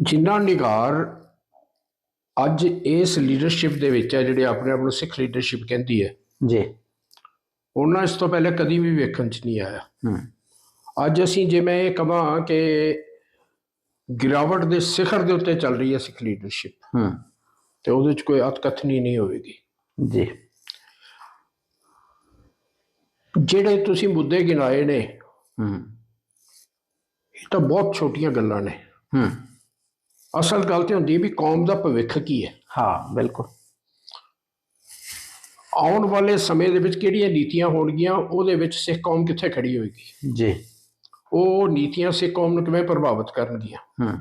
ਜਿੰਨਾ ਨਿਗਾਰ ਅੱਜ ਇਸ ਲੀਡਰਸ਼ਿਪ ਦੇ ਵਿੱਚ ਹੈ ਜਿਹੜੇ ਆਪਣੇ ਆਪ ਨੂੰ ਸਿੱਖ ਲੀਡਰਸ਼ਿਪ ਕਹਿੰਦੀ ਹੈ ਜੀ। ਉਹਨਾਂ ਇਸ ਤੋਂ ਪਹਿਲੇ ਕਦੀ ਵੀ ਵੇਖਣ 'ਚ ਨਹੀਂ ਆਇਆ। ਹੂੰ। ਅੱਜ ਅਸੀਂ ਜੇ ਮੈਂ ਇਹ ਕਹਾਂ ਕਿ ਗਿਰਾਵਟ ਦੇ ਸਿਖਰ ਦੇ ਉੱਤੇ ਚੱਲ ਰਹੀ ਹੈ ਸਿੱਖ ਲੀਡਰਸ਼ਿਪ ਹੂੰ। ਤੇ ਉਹਦੇ 'ਚ ਕੋਈ ਅਤਕਥਨੀ ਨਹੀਂ ਹੋਵੇਗੀ। ਜੀ। ਜਿਹੜੇ ਤੁਸੀਂ ਮੁੱਦੇ ਗਿਣਾਏ ਨੇ ਹੂੰ। ਇਹ ਤਾਂ ਬਹੁਤ ਛੋਟੀਆਂ ਗੱਲਾਂ ਨੇ। ਹੂੰ। ਅਸਲ ਗੱਲ ਤੇ ਹੁੰਦੀ ਹੈ ਵੀ ਕੌਮ ਦਾ ਭਵਿੱਖ ਕੀ ਹੈ। ਹਾਂ ਬਿਲਕੁਲ। ਆਉਣ ਵਾਲੇ ਸਮੇਂ ਦੇ ਵਿੱਚ ਕਿਹੜੀਆਂ ਨੀਤੀਆਂ ਹੋਣਗੀਆਂ ਉਹਦੇ ਵਿੱਚ ਸਿੱਖ ਕੌਮ ਕਿੱਥੇ ਖੜੀ ਹੋਏਗੀ? ਜੀ। ਉਹ ਨੀਤੀਆਂ ਸਿੱਖ ਕੌਮ ਨੂੰ ਕਿਵੇਂ ਪ੍ਰਭਾਵਿਤ ਕਰਨਗੀਆਂ? ਹੂੰ।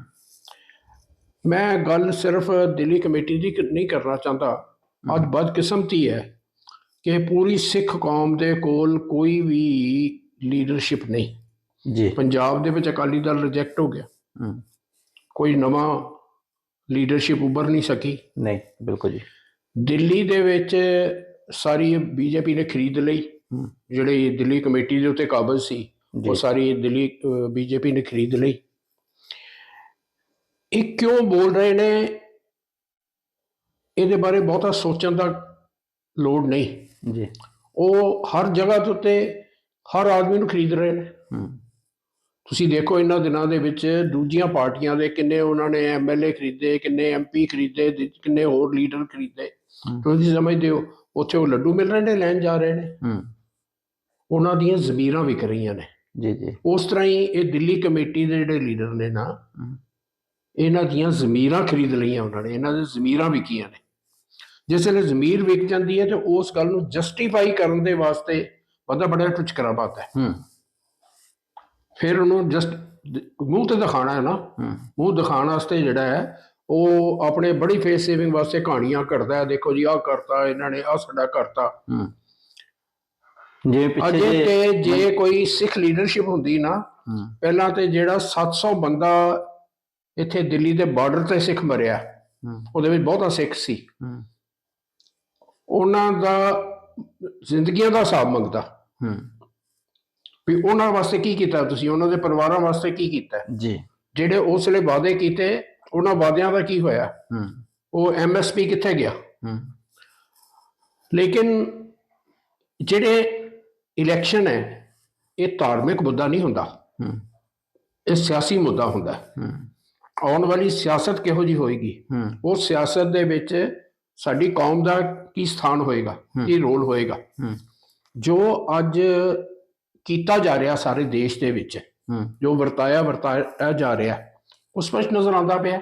ਮੈਂ ਗੱਲ ਸਿਰਫ ਦਿੱਲੀ ਕਮੇਟੀ ਦੀ ਨਹੀਂ ਕਰਨਾ ਚਾਹੁੰਦਾ। ਅੱਜ ਬਦਕਿਸਮਤੀ ਹੈ ਕਿ ਪੂਰੀ ਸਿੱਖ ਕੌਮ ਦੇ ਕੋਲ ਕੋਈ ਵੀ ਲੀਡਰਸ਼ਿਪ ਨਹੀਂ। ਜੀ। ਪੰਜਾਬ ਦੇ ਵਿੱਚ ਅਕਾਲੀ ਦਲ ਰਿਜੈਕਟ ਹੋ ਗਿਆ। ਕੋਈ ਨਵਾਂ ਲੀਡਰਸ਼ਿਪ ਉੱਭਰ ਨਹੀਂ ਸਕੀ। ਨਹੀਂ ਬਿਲਕੁਲ ਜੀ। ਦਿੱਲੀ ਦੇ ਵਿੱਚ ਸਾਰੀ ਬੀਜੇਪੀ ਨੇ ਖਰੀਦ ਲਈ। ਜਿਹੜੀ ਦਿੱਲੀ ਕਮੇਟੀ ਦੇ ਉੱਤੇ ਕਾਬਜ਼ ਸੀ ਉਹ ਸਾਰੀ ਦਿੱਲੀ ਬੀਜੇਪੀ ਨੇ ਖਰੀਦ ਲਈ। ਇਹ ਕਿਉਂ ਬੋਲ ਰਹੇ ਨੇ? ਇਹਦੇ ਬਾਰੇ ਬਹੁਤਾ ਸੋਚਣ ਦਾ ਲੋੜ ਨਹੀਂ। ਜੀ। ਉਹ ਹਰ ਜਗ੍ਹਾ ਦੇ ਉੱਤੇ ਹਰ ਆਦਮੀ ਨੂੰ ਖਰੀਦ ਰਹੇ ਨੇ। ਹੂੰ। ਤੁਸੀਂ ਦੇਖੋ ਇਹਨਾਂ ਦਿਨਾਂ ਦੇ ਵਿੱਚ ਦੂਜੀਆਂ ਪਾਰਟੀਆਂ ਦੇ ਕਿੰਨੇ ਉਹਨਾਂ ਨੇ ਐਮਐਲਏ ਖਰੀਦੇ ਕਿੰਨੇ ਐਮਪੀ ਖਰੀਦੇ ਕਿੰਨੇ ਹੋਰ ਲੀਡਰ ਖਰੀਦੇ। ਤੁਸੀਂ ਸਮਝਦੇ ਹੋ ਉੱਥੇ ਉਹ ਲੱਡੂ ਮਿਲ ਰਹੇ ਨੇ ਲੈਣ ਜਾ ਰਹੇ ਨੇ। ਉਹਨਾਂ ਦੀਆਂ ਜ਼ਮੀਰਾਂ ਵਿਕ ਰਹੀਆਂ ਨੇ। ਜੀ ਜੀ। ਉਸ ਤਰ੍ਹਾਂ ਹੀ ਇਹ ਦਿੱਲੀ ਕਮੇਟੀ ਦੇ ਜਿਹੜੇ ਲੀਡਰ ਨੇ ਨਾ। ਇਹਨਾਂ ਦੀਆਂ ਜ਼ਮੀਰਾਂ ਖਰੀਦ ਲਈਆਂ ਉਹਨਾਂ ਨੇ ਇਹਨਾਂ ਦੇ ਜ਼ਮੀਰਾਂ ਵਿਕੀਆਂ ਨੇ। ਜਿਸ ਵੇਲੇ ਜ਼ਮੀਰ ਵਿਕ ਜਾਂਦੀ ਹੈ ਤੇ ਉਸ ਗੱਲ ਨੂੰ ਜਸਟੀਫਾਈ ਕਰਨ ਦੇ ਵਾਸਤੇ ਬੰਦਾ ਬੜਾ ਪਾਤਾ ਹੈ। ਹੂੰ। ਫਿਰ ਉਹਨੂੰ ਜਸਟ ਮੂੰਹ ਤੇ ਦਿਖਾਣਾ ਹੈ ਨਾ। ਮੂੰਹ ਦਿਖਾਉਣ ਵਾਸਤੇ ਜਿਹੜਾ ਹੈ ਉਹ ਆਪਣੇ ਬੜੀ ਫੇਸ ਸੇਵਿੰਗ ਵਾਸਤੇ ਕਹਾਣੀਆਂ ਘੜਦਾ ਹੈ। ਦੇਖੋ ਜੀ ਆਹ ਕਰਤਾ ਇਹਨਾਂ ਨੇ ਆਹ ਸਾਡਾ ਕਰਤਾ। ਜਿਵੇਂ ਪਿੱਛੇ ਅਜੇ ਜੇ ਤੇ ਜੇ ਕੋਈ ਸਿੱਖ ਲੀਡਰਸ਼ਿਪ ਹੁੰਦੀ ਨਾ ਪਹਿਲਾਂ ਤੇ ਜਿਹੜਾ 700 ਬੰਦਾ ਇੱਥੇ ਦਿੱਲੀ ਦੇ ਬਾਰਡਰ ਤੇ ਸਿੱਖ ਮਰਿਆ। ਉਹਦੇ ਵਿੱਚ ਬਹੁਤਾ ਸਿੱਖ ਸੀ। ਉਹਨਾਂ ਦਾ ਜ਼ਿੰਦਗੀਆਂ ਦਾ ਹਿਸਾਬ ਮੰਗਦਾ। ਵੀ ਉਹਨਾਂ ਵਾਸਤੇ ਕੀ ਕੀਤਾ ਤੁਸੀਂ? ਉਹਨਾਂ ਦੇ ਪਰਿਵਾਰਾਂ ਵਾਸਤੇ ਕੀ ਕੀਤਾ? ਜੀ। ਜਿਹੜੇ ਉਸ ਵੇਲੇ ਵਾਅਦੇ ਕੀਤੇ ਉਹਨਾਂ ਵਾਅਦਿਆਂ ਦਾ ਕੀ ਹੋਇਆ? ਹੂੰ। ਉਹ ਐਮਐਸਪੀ ਕਿੱਥੇ ਗਿਆ? ਹੂੰ। ਲੇਕਿਨ ਜਿਹੜੇ ਇਲੈਕਸ਼ਨ ਹੈ ਇਹ ਧਾਰਮਿਕ ਮੁੱਦਾ ਨਹੀਂ ਹੁੰਦਾ। ਹੂੰ। ਇਹ ਸਿਆਸੀ ਮੁੱਦਾ ਹੁੰਦਾ। ਹੈ। ਆਉਣ ਵਾਲੀ ਸਿਆਸਤ ਕਿਹੋ ਜੀ ਹੋਏਗੀ? ਹੂੰ। ਉਹ ਸਿਆਸਤ ਦੇ ਵਿੱਚ ਸਾਡੀ ਕੌਮ ਦਾ ਕੀ ਸਥਾਨ ਹੋਏਗਾ? ਕੀ ਰੋਲ ਹੋਏਗਾ? ਹੂੰ। ਜੋ ਅੱਜ ਕੀਤਾ ਜਾ ਰਿਹਾ ਸਾਰੇ ਦੇਸ਼ ਦੇ ਵਿੱਚ ਜੋ ਵਰਤਾਇਆ ਵਰਤਾਇਆ ਜਾ ਰਿਹਾ ਉਹ ਸਪਸ਼ਟ ਨਜ਼ਰ ਆਉਂਦਾ ਪਿਆ।